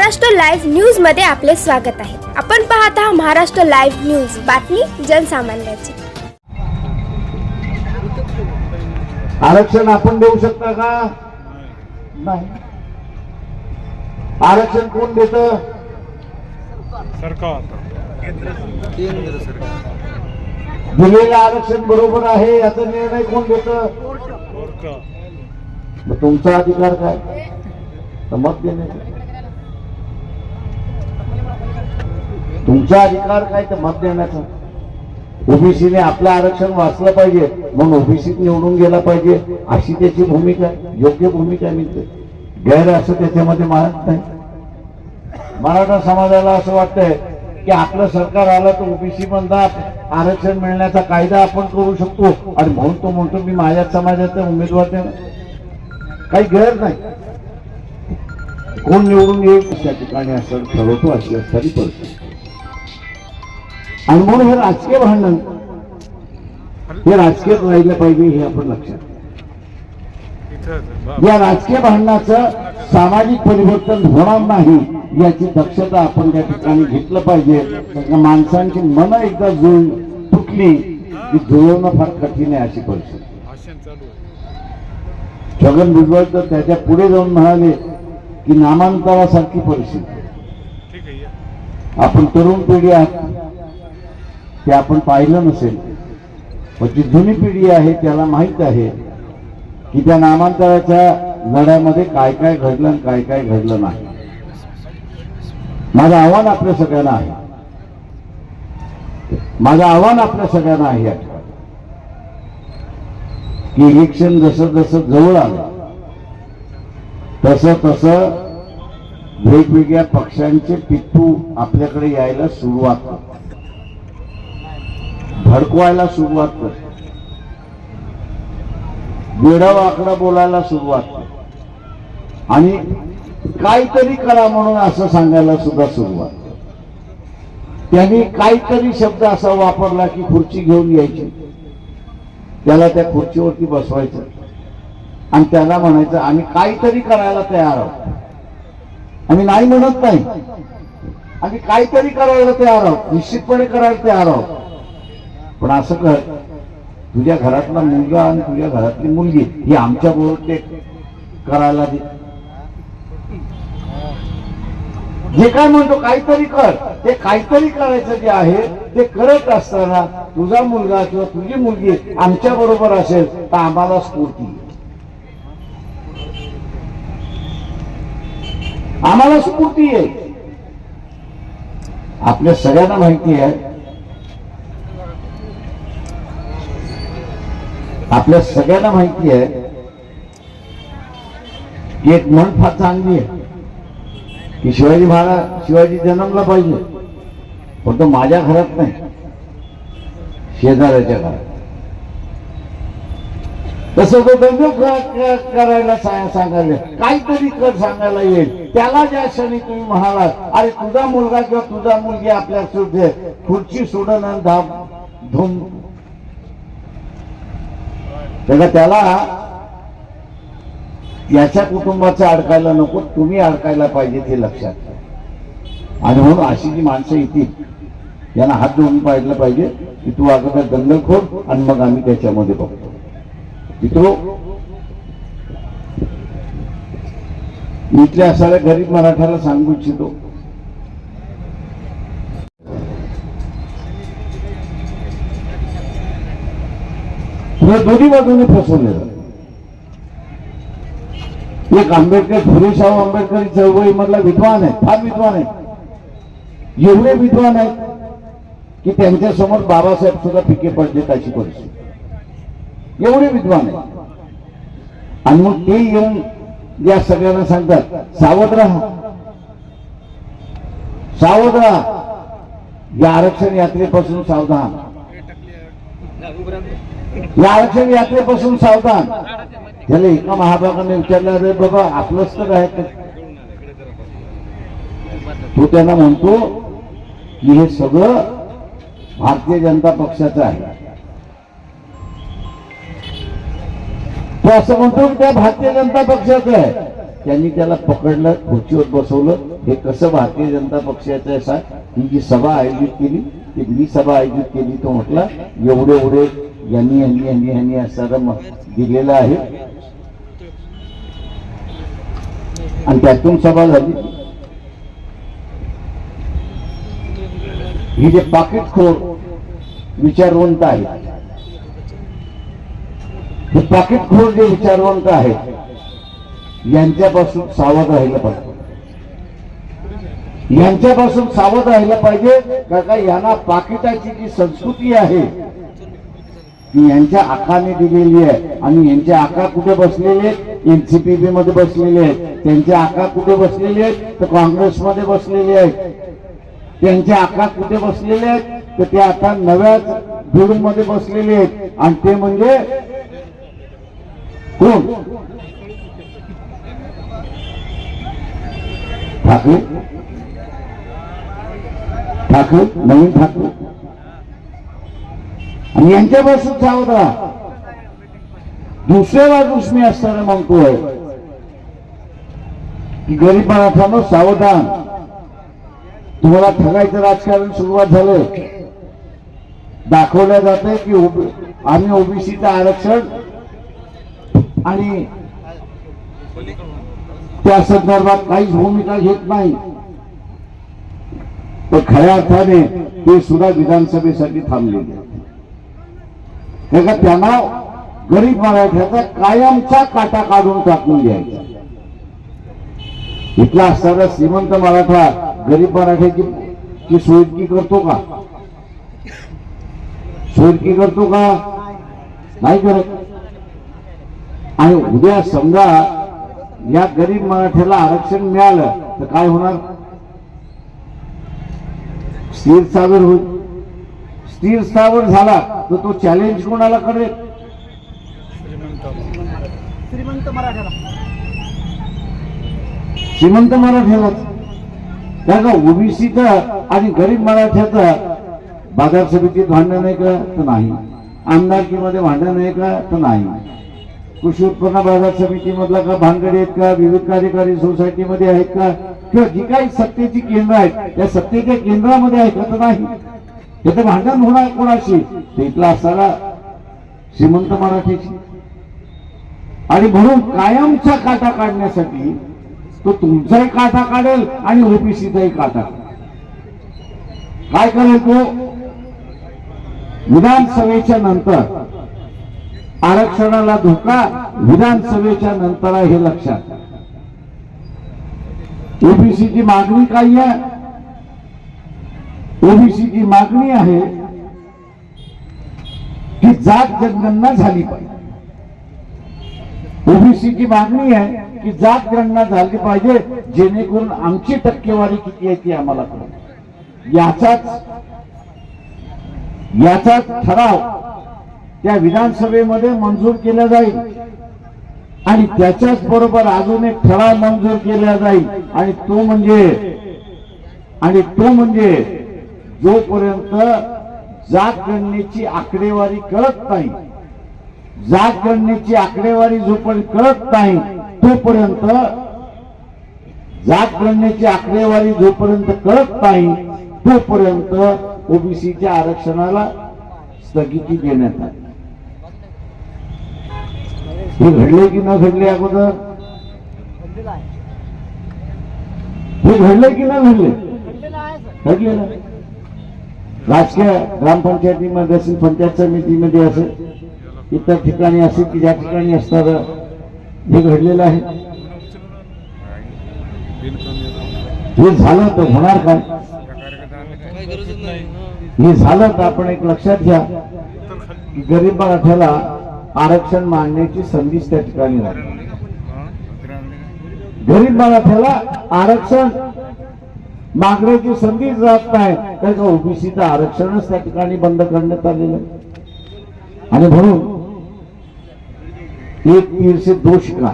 Maharashtra live न्यूजमध्ये आपले स्वागत आहे. आपण पाहत आहात महाराष्ट्र लाईव्ह न्यूज. बातमी जनसामान्याची. आरक्षण आपण देऊ शकता का? नाही. आरक्षण कोण देत? सरकार. केंद्र सरकार दिलेलं आरक्षण बरोबर आहे याचा निर्णय कोण देत? तुमचा अधिकार काय? मत देण्याचा. तुमचा अधिकार काय तर मत देण्याचा? ओबीसीने आपलं आरक्षण वाचलं पाहिजे म्हणून ओबीसीत निवडून गेला पाहिजे अशी त्याची भूमिका आहे. योग्य भूमिका आहे मिळते गैर असं त्याच्यामध्ये मानत नाही. मराठा समाजाला असं वाटतंय की आपलं सरकार आलं तर ओबीसी मधला आरक्षण मिळण्याचा कायदा आपण करू शकतो आणि म्हणून तो म्हणतो मी माझ्या समाजाचा उमेदवार देणार. काही गैर नाही. कोण निवडून येईल? त्या ठिकाणी असं ठरवतो अशी असणारी परिस्थिती. आणि म्हणून हे राजकीय भांडण हे राजकीय राहिलं पाहिजे हे आपण लक्षात या राजकीय भांडणाचं सामाजिक परिवर्तन होणार नाही याची दक्षता आपण त्या ठिकाणी घेतलं पाहिजे. माणसांची मन एकदा जुळ तुटली की जुळवणं फार कठीण आहे अशी परिस्थिती. छगन भुजबळ तर त्याच्या पुढे जाऊन म्हणाले की नामांतरासारखी परिस्थिती. आपण तरुण पिढी आहात. ते आपण पाहिलं नसेल. पण जी जुनी पिढी आहे त्याला माहीत आहे की त्या नामांतराच्या लढ्यामध्ये काय काय घडलं आणि काय काय घडलं नाही. माझं आव्हान आपल्या सगळ्यांना आहे. माझं आव्हान आपल्या सगळ्यांना आहे की इलेक्शन जसं जसं जवळ आलं तसं तसं वेगवेगळ्या पक्षांचे पिट्टू आपल्याकडे यायला सुरुवात करतात भडकवायला सुरुवात करतात वेडा वाकडा बोलायला सुरुवात करतात आणि काहीतरी करा म्हणून असं सांगायला सुद्धा सुरुवात त्यांनी काहीतरी शब्द असा वापरला की खुर्ची घेऊन यायची. त्याला त्या खुर्चीवरती बसवायचं. आणि त्याला म्हणायचं आम्ही काहीतरी करायला तयार आहोत. आम्ही नाही म्हणत नाही. आम्ही काहीतरी करायला तयार आहोत. निश्चितपणे करायला तयार आहोत. पण असं कर तुझ्या घरातला मुलगा आणि तुझ्या घरातली मुलगी ही आमच्या बरोबर ते करायला दे जे काय म्हणतो काहीतरी कर ते काहीतरी करायचं जे आहे ते करत असताना तुझा मुलगा किंवा तुझी मुलगी आमच्या बरोबर असेल तर आम्हाला स्फूर्ती येईल. आम्हाला स्फूर्ती येईल आपल्या सगळ्यांना माहिती आहे आपल्या सगळ्यांना माहिती आहे की एक म्हण फार चांगली आहे. की शिवाजी महाराज शिवाजी जन्मला पाहिजे. पण तो माझ्या घरात नाही. शेजाऱ्याच्या घरात. तसं तो दंड करायला साया सांगायला काहीतरी कर सांगायला येईल. त्याला ज्या क्षणी तुम्ही म्हणालात अरे तुझा मुलगा किंवा तुझा मुलगी आपल्या सुद्धा खुर्ची सोडून धाम धूम त्याला त्याला याच्या कुटुंबाचं अडकायला नको तुम्ही अडकायला पाहिजे ते लक्षात घ्या आणि म्हणून अशी जी माणसं येतील यांना हात धुवून पाहिलं पाहिजे की तू अगोदर दंगलखोर आणि मग आम्ही त्याच्यामध्ये बघतो. मित्रो मी इथल्या असणाऱ्या गरीब मराठ्याला सांगू इच्छितो. तुला दोन्ही बाजूने फसवलेलं एक आंबेडकर फुलेशाह आंबेडकर चळवळी मधला विद्वान आहे फार विद्वान आहे. एवढे विद्वान आहेत की त्यांच्यासमोर बाबासाहेब सुद्धा पिके पडले अशी परिस्थिती. एवढे विद्वान आहेत. आणि मग ते येऊन या सगळ्यांना सांगतात सावध राहा. सावध राहा. या आरक्षण यात्रेपासून सावधान. या आरक्षण यात्रेपासून सावधान. त्याला एका महाभागाने विचारलं अरे बाबा आपलंच तर आहे तो. त्यांना म्हणतो की हे सगळं भारतीय जनता पक्षाचं आहे. तो असं म्हणतो की त्या भारतीय जनता पक्षाचं आहे. त्यांनी त्याला पकडलं खुर्चीवर बसवलं. हे कसं भारतीय जनता पक्षाचं असा ही जी सभा आयोजित केली ती मी सभा आयोजित केली तो म्हटला एवढे एवढे यांनी यांनी यांनी यांनी असणारा दिलेला आहे. आणि त्यातून सभा झाली. ही जे पाकिटखोर विचारवंत आहेत हे पाकिटखोर जे विचारवंत आहेत यांच्यापासून सावध राहिलं पाहिजे. यांच्यापासून सावध राहिलं पाहिजे कारण का यांना पाकिटाची जी संस्कृती आहे ती यांच्या आकाने दिलेली आहे. आणि यांचे आका कुठे बसलेले आहेत? एनसीपीबी मध्ये बसलेले आहेत. त्यांचे आका कुठे बसलेले आहेत? तर काँग्रेसमध्ये बसलेले आहेत. त्यांचे आका कुठे बसलेले आहेत? तर ते आता नव्याच मध्ये बसलेले आहेत. आणि ते म्हणजे कोण? ठाकरे? ठाकरे? नवीन ठाकरे? आणि यांच्यापासून सावध राहा. दुसऱ्या बाजूस मी असताना म्हणतोय की गरीब सावधान. तुम्हाला ठगायचं राजकारण सुरुवात झालं. दाखवलं जात की आम्ही ओबीसीचं आरक्षण आणि त्या संदर्भात काहीच भूमिका घेत नाही. पण खऱ्या अर्थाने ते सुद्धा विधानसभेसाठी थांबलेले. आहेत. त्यांना गरीब मराठ्याचा कायमचा काटा काढून टाकून द्यायचा. इथला असणारा श्रीमंत मराठा गरीब मराठ्याची सोयकी करतो का? सोयकी करतो का? नाही करत. आणि उद्या समजा या गरीब मराठ्याला आरक्षण मिळालं तर काय होणार? स्थिर सादर होईल. स्थिर स्थावर झाला तर तो चॅलेंज कोणाला करेल श्रीमंत मराठ्याला. श्रीमंत मराठ्यालाच त्या का ओबीसीचं आणि गरीब मराठ्याचं बाजार समितीत भांडण आहे का? तर नाही. आमदारकीमध्ये भांडण आहे का? तर नाही. कृषी उत्पन्न बाजार समितीमधला का भानगडी आहेत का? विविध कार्यकारी सोसायटीमध्ये आहेत का? किंवा जी काही सत्तेची केंद्र आहेत त्या सत्तेच्या केंद्रामध्ये आहेत का? तर नाही. तिथं भांडण होणार कोणाशी? तिथला असताना श्रीमंत मराठीची. आणि म्हणून कायमचा काटा काढण्यासाठी तो तुमचाही काटा काढेल आणि ओबीसीचाही काटा काय करेल तो? विधानसभेच्या नंतर आरक्षणाला धोका विधानसभेच्या नंतर आहे हे लक्षात. ओबीसीची मागणी काय आहे? ओबीसीची मागणी आहे की जात जनगणना झाली पाहिजे. ओबीसीची मागणी आहे की जात गणना झाली पाहिजे जेणेकरून आमची टक्केवारी किती आहे ती आम्हाला कळेल. याचाच याचाच ठराव त्या विधानसभेमध्ये मंजूर केला जाईल. आणि त्याच्याच बरोबर अजून एक ठराव मंजूर केला जाईल. आणि तो म्हणजे आणि तो म्हणजे जोपर्यंत जात गणनेची आकडेवारी कळत नाही जात गणनेची आकडेवारी जोपर्यंत कळत नाही तोपर्यंत जात गणनेची आकडेवारी जोपर्यंत कळत नाही तोपर्यंत ओबीसीच्या आरक्षणाला स्थगिती देण्यात आली. हे घडले की न घडले अगोदर? हे घडले की न घडले? घडले ना राजकीय ग्रामपंचायतीमध्ये असेल पंचायत समितीमध्ये असेल इतर ठिकाणी असेल की ज्या ठिकाणी असणार हे घडलेलं आहे. हे झालं तर होणार काय? हे झालं तर आपण एक लक्षात घ्या की गरीब मराठ्याला आरक्षण मागण्याची संधीच त्या ठिकाणी राहील गरीब मराठ्याला आरक्षण मागण्याची संधीच जात नाही. कारण का ओबीसीचं आरक्षणच त्या ठिकाणी बंद करण्यात आलेलं आहे. आणि म्हणून एक तीर दोष दो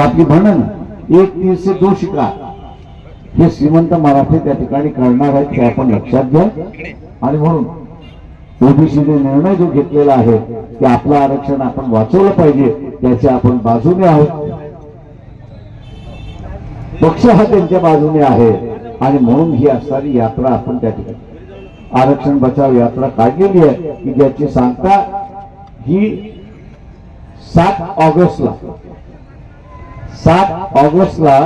आपली म्हणणं एक तीर दोष दो हे श्रीमंत मराठी त्या ठिकाणी करणार आहेत ते आपण लक्षात घ्या. आणि म्हणून ओबीसीने निर्णय जो घेतलेला आहे की आपलं आरक्षण आपण वाचवलं पाहिजे त्याच्या आपण बाजूने आहोत. पक्ष हा त्यांच्या बाजूने आहे. आणि म्हणून ही असणारी यात्रा आपण त्या ठिकाणी आरक्षण बचाव यात्रा काढलेली आहे. की ज्याची सांगता ही सात ऑगस्टला सात ऑगस्टला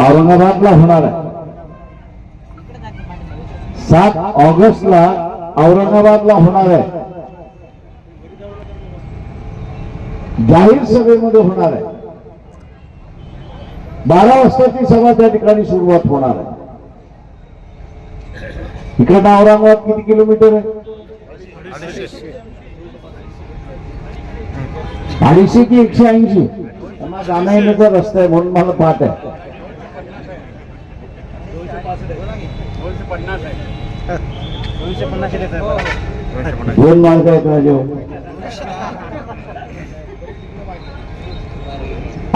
औरंगाबादला होणार आहे. सात ऑगस्टला औरंगाबादला होणार आहे. जाहीर सभेमध्ये होणार आहे. बारा वाजता ती सभा त्या ठिकाणी सुरुवात होणार आहे. इकडनं औरंगाबाद किती किलोमीटर आहे? अडीचशे की एकशे ऐंशी? जाण्या येण्याचा रस्ता आहे म्हणून मला पाठ आहे. पन्नास दोन मार्ग आहेत राजे.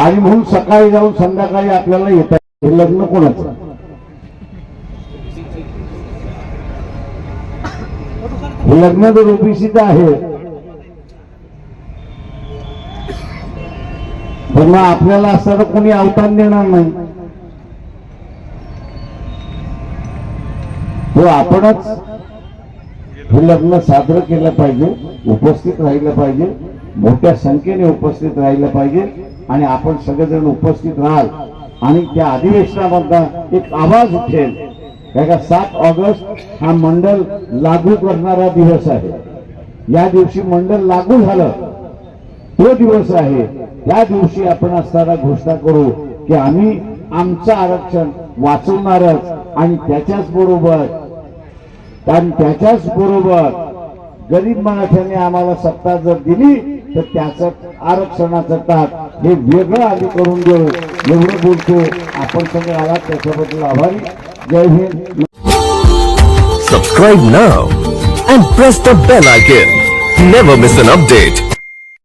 आणि म्हणून सकाळी जाऊन संध्याकाळी आपल्याला येत हे लग्न कोणाचं? हे लग्न तर ओबीसीचं आहे. पण मग आपल्याला असताना कोणी अवतान देणार नाही. तो आपणच हे लग्न साजरं केलं पाहिजे उपस्थित राहिलं पाहिजे मोठ्या संख्येने उपस्थित राहिलं पाहिजे. आणि आपण सगळेजण उपस्थित राहाल. आणि त्या अधिवेशनामधला एक आवाज उठेल. का सात ऑगस्ट हा मंडल लागू करणारा दिवस आहे. या दिवशी मंडल लागू झालं तो दिवस आहे. या दिवशी आपण असताना घोषणा करू की आम्ही आमचं आरक्षण वाचवणारच आणि त्याच्याच बरोबर कारण त्याच्याच बरोबर गरीब मराठ्याने आम्हाला सत्ता जर दिली तर त्याचं आरक्षणाचं ताक हे वेगळं आधी करून देऊ. एवढं बोलतो. आपण सगळे आलात. त्याच्याबद्दल आभारी. जय Hind. Subscribe now and press the bell icon never miss an update